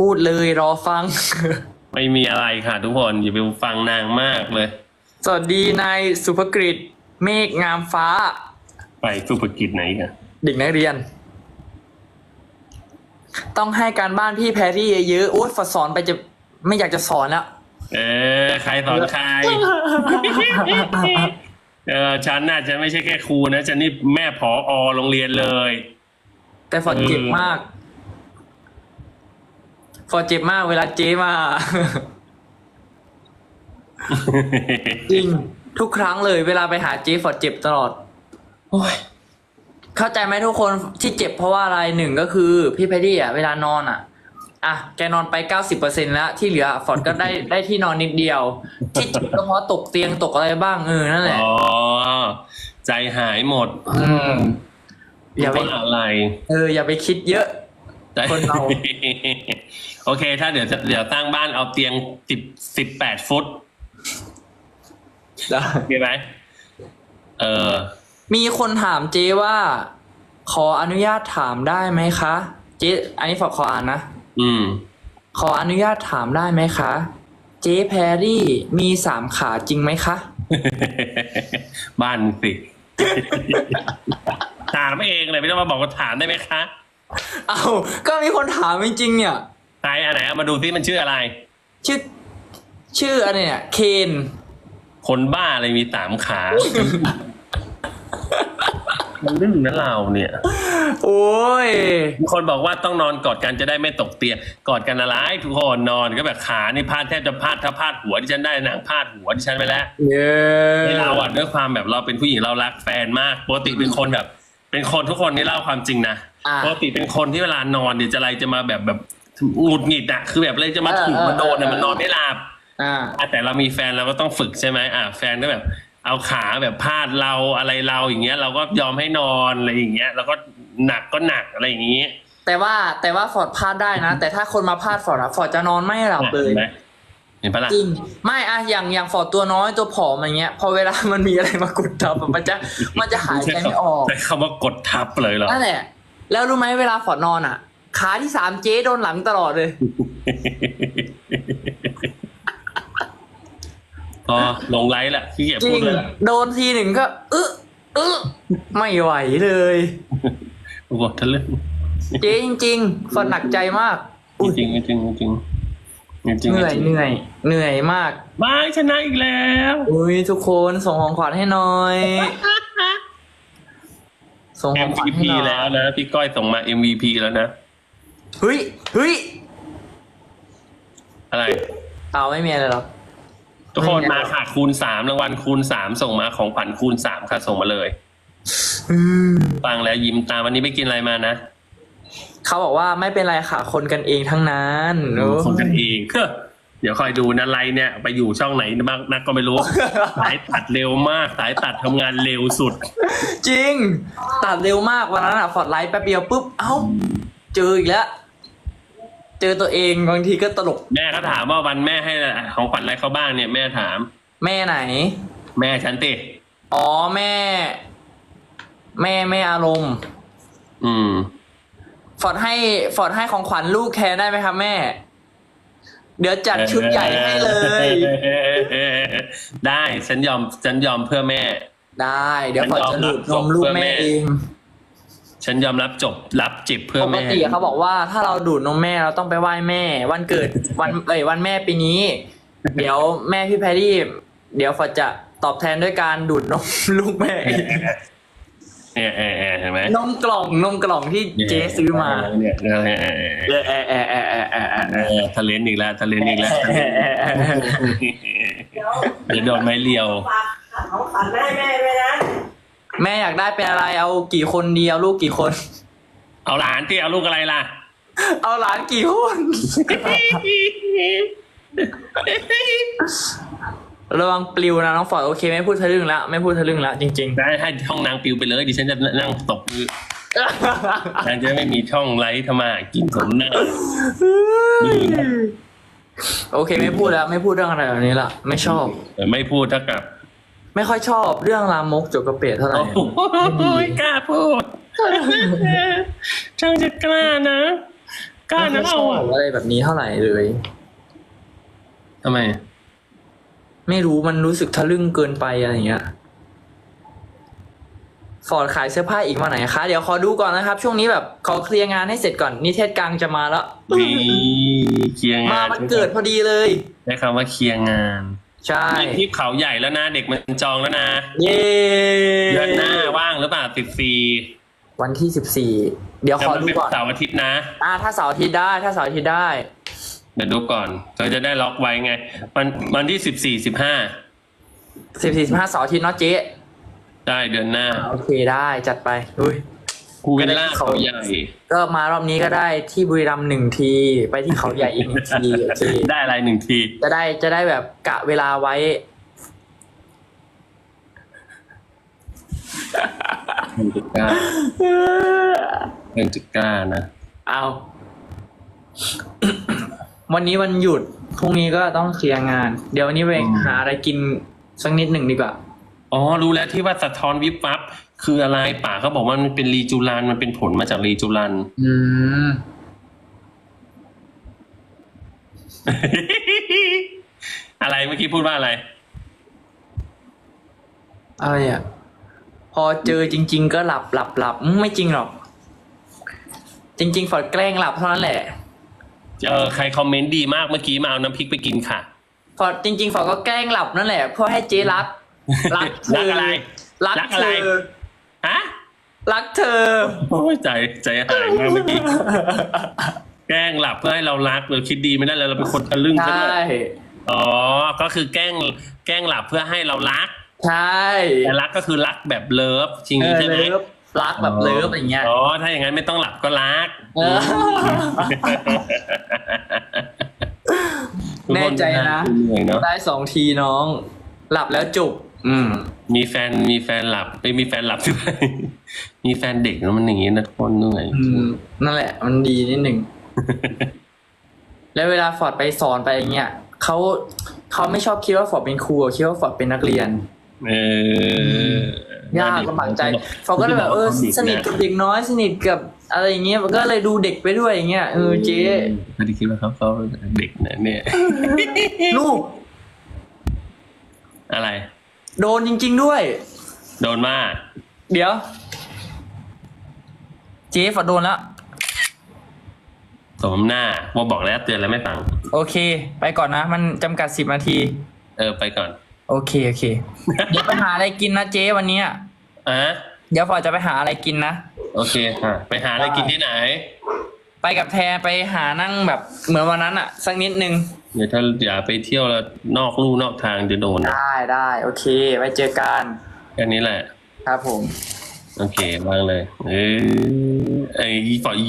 พูดเลยรอฟัง ไม่มีอะไรค่ะทุกคนอย่าไปฟังนางมากเลย สวัสดีนายสุภกฤตเมฆงามฟ้า ไปสุภกิจไหนกันเด็กนักเรียน ต้องให้การบ้านพี่แพรรี่เยอะๆโอ๊ยฝดสอนไปจะไม่อยากจะสอนแล้วเออ ใครสอนใคร เออฉันน่ะฉันไม่ใช่แค่ครูนะฉันนี่แม่ผออโรงเรียนเลย แต่ฟอร์ดเจ็บมาก ฟอร์ดเจ็บมากเวลาเจ๊มา จริง ทุกครั้งเลย เวลาไปหาเจ๊ฟอร์ดเจ็บตลอดโอ้ยเข้าใจไหมทุกคนที่เจ็บเพราะว่าอะไรหนึ่งก็คือ พี่แพดดี้อะเวลานอนอะอะแกนอนไปเก้าสิบเปอร์เซ็นแล้ว ที่เหลือฟอร์ดก็ได้ได้ที่นอนนิดเดียว ที่เจ็บก็เพราะตกเตียงตกอะไรบ้างเออนั่นแหละอ๋อใจหายหมด อืมอย่าไปเพราะอะไร เออ อย่าไปคิดเยอะใจคนเรา โอเค ถ้าเดี๋ยวจะเดี๋ยวตั้งบ้านเอาเตียงสิบสิบแปดฟุตโอเคไหมเออ มีคนถามเจ๊ว่า ขออนุญาตถามได้ไหมคะ เจ๊อันนี้ฝากขออ่านนะ อืม ขออนุญาตถามได้ไหมคะ เจ๊แพรรี่มีสามขาจริงไหมคะ บ้านมึงสิ ถามเองเลยไม่ต้องมาบอกว่าถามได้ไหมคะ เอาก็มีคนถามจริงๆเนี่ย ใครอันไหนเอามาดูซิมันชื่ออะไร ชื่อ ชื่ออะไรเนี่ยเคนคนบ้าอะไรมีสามขามันเรื่องนั้นเราเนี่ย โอ้ยมีคนบอกว่าต้องนอนกอดกันจะได้ไม่ตกเตียงกอดกันอะไรทุกคนนอนก็แบบขานี่พาดแทบจะพาดถ้าพาดหัวที่ฉันได้นางพาดหัวที่ฉันไปแล้วเย้ที่เราอะด้วยความแบบเราเป็นผู้หญิงเรารักแฟนมากปกติเป็นคนแบบ เป็นคนทุกคนนี่เล่าความจริงนะอะปกติเป็นคนที่เวลานอนเดี๋ยวจะอะไรจะมาแบบแบบ หงุดหงิดอะคือแบบเลยจะมาถูกมาโดนอะมันนอนไม่หลับอ่าอะแต่เรามีแฟนเราก็ต้องฝึกใช่ไหมอะแฟนก็แบบ เอาขาแบบพาดเราอะไรเราอย่างเงี้ย เราก็ยอมให้นอนอะไรอย่างเงี้ยแล้วก็หนักก็หนักอะไรอย่างงี้แต่ว่าแต่ว่าฟอร์ดพลาดได้นะ แต่ถ้าคนมาพลาดฟอร์ดอะฟอร์ดจะนอนไม่หลับเลยเห็นไหมเห็นปะล่ะจริงไม่อะอย่างอย่างฟอร์ดตัวน้อยตัวผอมอย่างเงี้ย พอเวลามันมีอะไรมากดทับอะมันจะมันจะหายใจไม่ออกใช้คำว่ากดทับเลยเหรอนั่นแหละแล้วรู้ไหมเวลาฟอร์ดนอนอะ ขาที่สามเจ๊โดนหลังตลอดเลย พอลงไลฟ์ละขี้เกียจจริพูงดเลยละโดนทีหนึ่งก็เออเออไม่ไหวเลย โอ้โหทะลึ่งเจ๊จริงๆฟอร์ดหนักใจมากจริงจริงจริงจริงจริงเหนื่อย เหนื่อยเหนื่อยมากบายชนะอีกแล้ว อุ้ยทุกคนส่งของขวัญให้หน่อย ส่งของขวัญให้ MVP หน่อยแล้วนะ พี่ก้อยส่งมา MVP แล้วนะ เฮ้ยเฮ้ยอะไร เอาไม่มีอะไรหรอกทุกคนไม่มีมาค่ะคูณสามรางวัลคูณสามส่งมาของขวัญคูณสามค่ะส่งมาเลยอืมฟังแล้วยิ้มตามวันนี้ไปกินอะไรมานะเขาบอกว่าไม่เป็นไรค่ะ คนกันเองทั้งนั้นโอ้คนกันเองเดี๋ยวคอยดูนะไลน์เนี่ย ไปอยู่ช่องไหนบ้างนักก็ไม่รู้ สายตัดเร็วมาก สายตัดทำงานเร็วสุด จริง ตัดเร็วมากวันนั้นอะฟอร์ดไลท์แป๊บเดียวปุ๊บเอ้า เจออีกแล้ว เจอตัวเองบางทีก็ตลกแม่ก็ถามว่าวันแม่ให้ของขวัญอะไรเขาบ้างเนี่ยแม่ถาม แม่ไหน แม่ฉันติอ๋อแม่ แม่แม่อารมณ์ อืม ฟอร์ดให้ฟอร์ดให้ของขวัญลูกแทนได้ไหมครับแม่ เดี๋ยวจัดชุดใหญ่ให้เลย ได้ฉันยอมฉันยอมเพื่อแม่ ได้ เดี๋ยวฟอร์ดจะดูดนมลูกแม่เอง ฉันยอมรับจบรับจิบเพื่อปกแม่ ติเขาบอกว่าถ้าเราดูดนมแม่เราต้องไปไหว้แม่ วันเกิด วันเอ้ยวันแม่ปีนี้ เดี๋ยวแม่พี่แพรรี่ เดี๋ยวฟอร์ดจะตอบแทนด้วยการดูดนม ลูกแม่เองเออเออเออเห็นไหมนมกล่องนมกล่องที่เจ๊ซื้อมาเนี่ยเออเออเออเออเออเออเออเออเออเออเออทะเลนอีกแล้วทะเลนอีกแล้วเดี๋ยวโดนไม้เลียว ฝากของขวัญให้แม่ด้วยนะ แม่อยากได้เป็นอะไรเอากี่คนดีเอาลูกกี่คน เอาหลานที่เอาลูกอะไรล่ะ เอาหลานกี่คนระวังปลิวนะน้องฟอร์ดโอเค ไม่พูดทะลึ่งแล้วไม่พูดทะลึ่งแล้วจริงได้ให้ห้องนางปิวไปเลยดิฉันจะนั่งตบมือๆ นางจะไม่มีช่องไลฟ์ทำมาหากินสมหน้า โอเคไม่พูดแล้ว ไม่พูดเรื่องอะไรแบบนี้ละไม่ชอบแต่ไม่พูดเท่ากับ ไม่ค่อยชอบเรื่องรามกจกกระเปดเท่าไหร่โอ้ยกล้าพูดช่างจะกล้านะกล้าไม่นะค่อยชเราอบอะอะไรแบบนี้เท่าไหร่เลยทำไม ไม่รู้มันรู้สึกทะลึ่งเกินไปอะไรอย่างเงี้ยฟอร์ดขายเสื้อผ้าอีกมาไหนคะ เดี๋ยวขอดูก่อนนะครับ ช่วงนี้แบบขอเคลียร์งานให้เสร็จก่อน นิเทศกลางจะมาแล้วนี่เคลียร์มางานมันเกิดพอดีเลยใช้คำว่าเคลียร์งาน ใช่มีที่เขาใหญ่แล้วนะ เด็กมันจองแล้วนะ เย้เดือนหน้าว่างหรือเปล่าติดฟรีวันที่สิบสี่เดี๋ยวแต่ขอมันดูเป็นก่อนเสาร์อาทิตย์นะอ่าถ้าเสาร์อาทิตย์ได้ ถ้าเสาร์อาทิตย์ได้เดี๋ยวดูก่อนเราจะได้ล็อกไว้ไงมันวันที่สิบสี่สิบห้าสิบสี่สิบห้าเสาร์อาทิตย์เนาะเจ๊ได้เดือนหน้า โอเคได้จัดไปอุ้ย ภูวิลล่าเขาใหญ่ ก็มารอบนี้ก็ได้ที่บุรีรัมย์หนึ่งที ไปที่เขาใหญ่อีกหนึ่งทีโอเคได้อะไรหนึ่งที จะได้จะได้แบบกะเวลาไว้ หนึ่งจุดเก้าหนึ่งจุดเก้านะ เอา วันนี้วันหยุดพรุ่งนี้ก็ต้องเคลียร์งาน เดี๋ยววันนี้ไปหาอะไรกินสักนิดหนึ่งดีกว่า อ๋อ รู้แล้วที่ว่าสะท้อนวิบวับ คืออะไรป่าเขาบอกว่ามันเป็นรีจูรันมันเป็นผลมาจากรีจูรันอืมอะไรเมื่อกี้พูดว่าอะไร อะไรอะ พอเจอจริง ๆ ก็หลับหลับหลับอืมไม่จริงหรอก จริง ๆ ฝอดแกล้งหลับเท่านั้นแหละ เออใครคอมเมนต์ดีมากเมื่อกี้มาเอาน้ำพริกไปกินค่ะ ฝอดจริง ๆ ฝอดก็แกล้งหลับนั่นแหละเพื่อให้เจ๊รักรักเธรักออะไร รักรักเธอะไรอ ฮะรักเธอ โอ้ยใจใจหายมากเมื่อกี้แกล้งหลับเพื่อให้เรารักเราคิดดีไม่ได้เลยเราเป็นคนทะลึ่งใชซะด้ว่ยอ๋อ ก็คือแกล้งแกล้งหลับเพื่อให้เรารัก ใช่แต่รักก็คือรักแบบเลิฟจริงเออใช่ไหมเลิฟรักแบบเลิฟอย่างเงี้ย อ๋อถ้าอย่างนั้นไม่ต้องหลับก็รักเออแน่ใจนะเหนื่อยเนาะได้สองทีน้อง หลับแล้วจุก อืม มีแฟนมีแฟนหลับไม่มีแฟนหลับด้วย มีแฟนเด็กแล้วมันอย่างงี้นะทุกคนเหนื่อยอืม นั่นแหละ มันดีนิดหนึ่ง แล้วเวลาฟอร์ดไปสอนไปอย่างเงี้ยเขาเขาไม่ชอบคิดว่าฟอร์ดเป็นครูอะคิดว่าฟอร์ดเป็นนักเรียน เออยากลำบากใจฟอร์ดก็เลยแบบเออสนิทกับเด็กน้อยสนิทกับอะไรอย่างเงี้ยมันก็เลยดูเด็กไปด้วยอย่างเงี้ยเออเจ๊ไม่ได้คิดว่าเขาเขาเด็กนะเนี่ย ลูกอะไร โดนจริง ๆด้วย โดนมาก เดี๋ยว เจ๊ฟอร์ดโดนแล้ว สมหน้าว่าบอกแล้วเตือนแล้วไม่ฟัง โอเค ไปก่อนนะ มันจำกัดสิบนาที เออไปก่อนโอเค โอเค เดี๋ยวไปหาอะไรกินนะเจ๊วันเนี้ยอะเดี๋ยวฟอร์ดจะไปหาอะไรกินนะ โอเคค่ะไปหาอะไรกินที่ไหน ไปกับแทนไปหานั่งแบบเหมือนวันนั้นอะสักนิดนึง เดี๋ยวถ้าอย่าไปเที่ยวแล้วนอกลู่นอกทางจะโดนนะได้ได้โอเค ไว้เจอกันแค่นี้แหละ ครับผม โอเควางเลย เออไอ้ฝอย